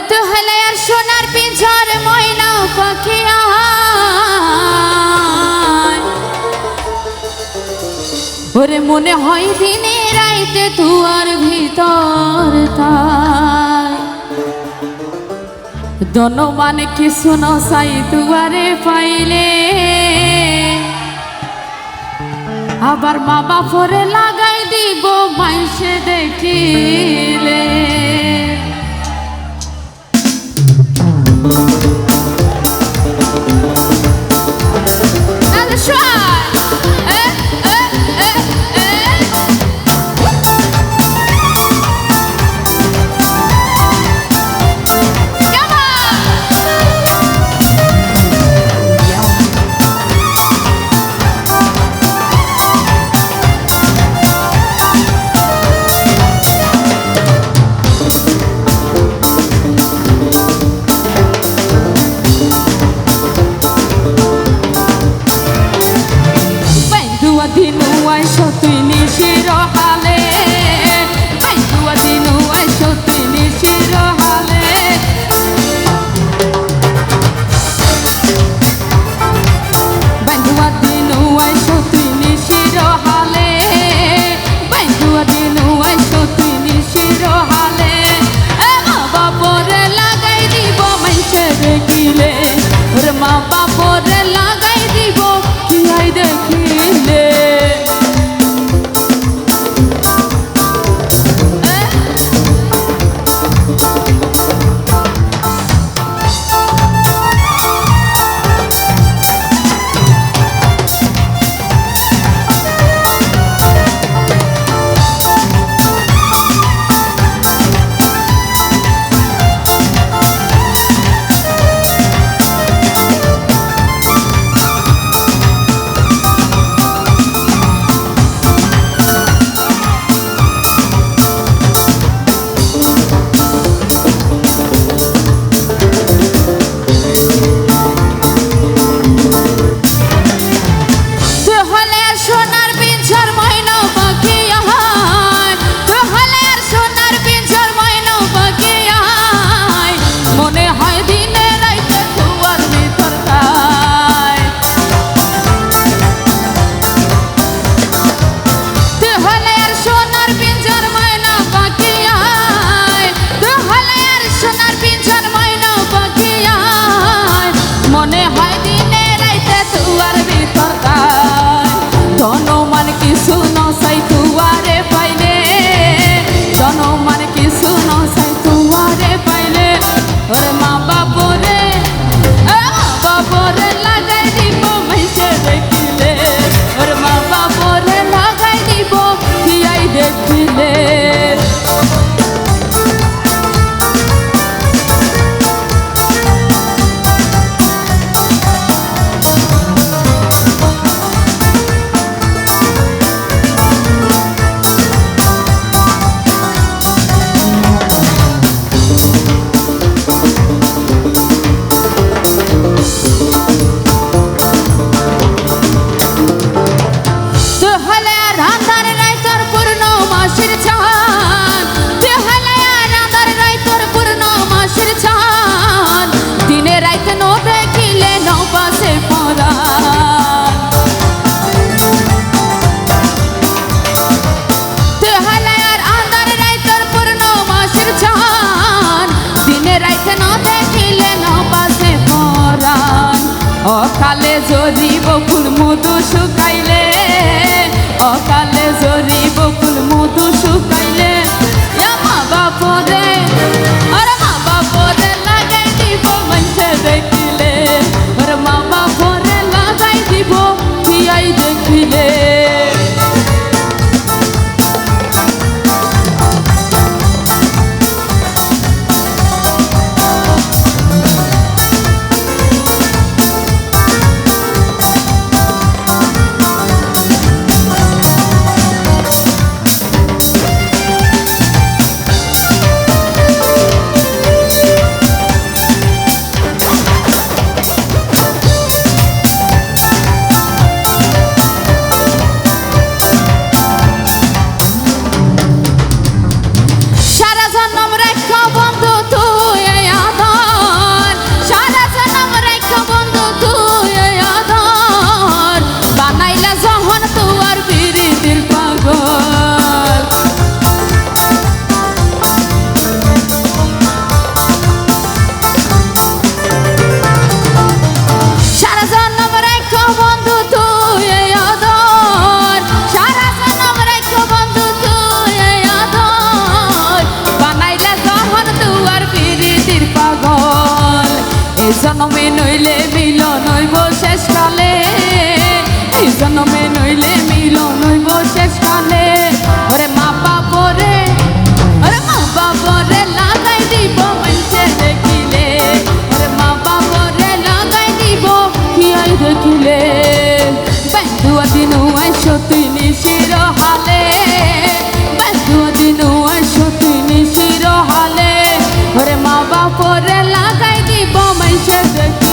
আর সোনার পিঞ্জর ময়না পাখি ওরে মনে হয় দিনে রাইতে তুয়ার ভিতর তার দনমান কিছু নসাই তুয়ারে পাইলে। আবার মা বাপরে লাগাই দিব মাইসে দেখিলে। যদি বকুল মতো শুকায় জন্মে নইলে মিল হইব শেষকালে। এই জন্মে নইলে মিল হইব শেষকালে। ওরে মা বাপরে ওরে মা বাপরে লাগাই দিব মানুষে দেখিলে। ওরে মা বাপরে লাগাই দিব কি আই দেখিলে। বেদুয়া দিন আইসো তুই নিশির হালে। বেদুয়া দিন আইসো তুই নিশির হালে। ওরে মা বাপরে লাগাই 一切的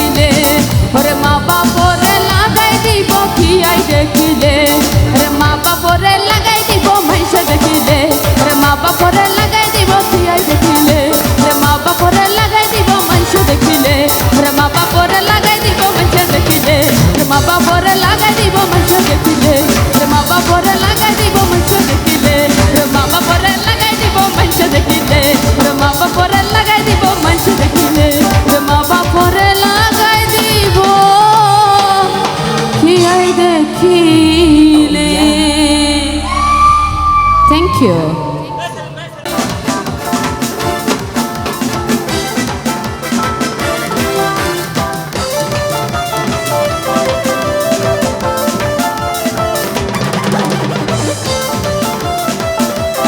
feeling. Thank you.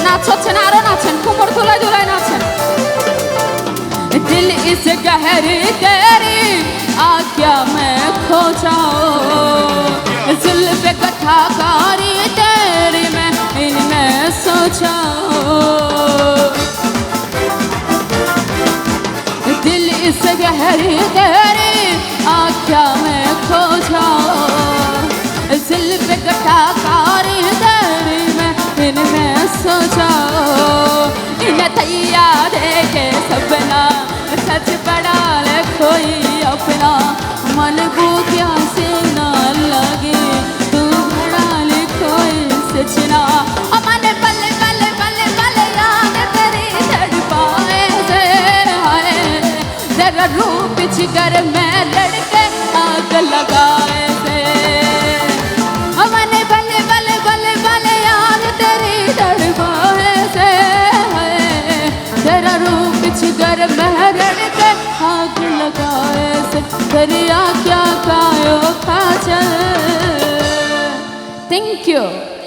নাচছেন আরো নাচেন কোমর ধুলাই ধুলাই নাচেন दिल इस गहरी तेरी आ क्या मैं खो जाऊं मैं इनमें सोचाऊं इन्हें तैयार के सपना। सच पड़ा ले कोई अपना। मन को क्या से ना लगे, तू बड़ा ले कोई सचना मन पल पल पल रूप जिगर में Thank you.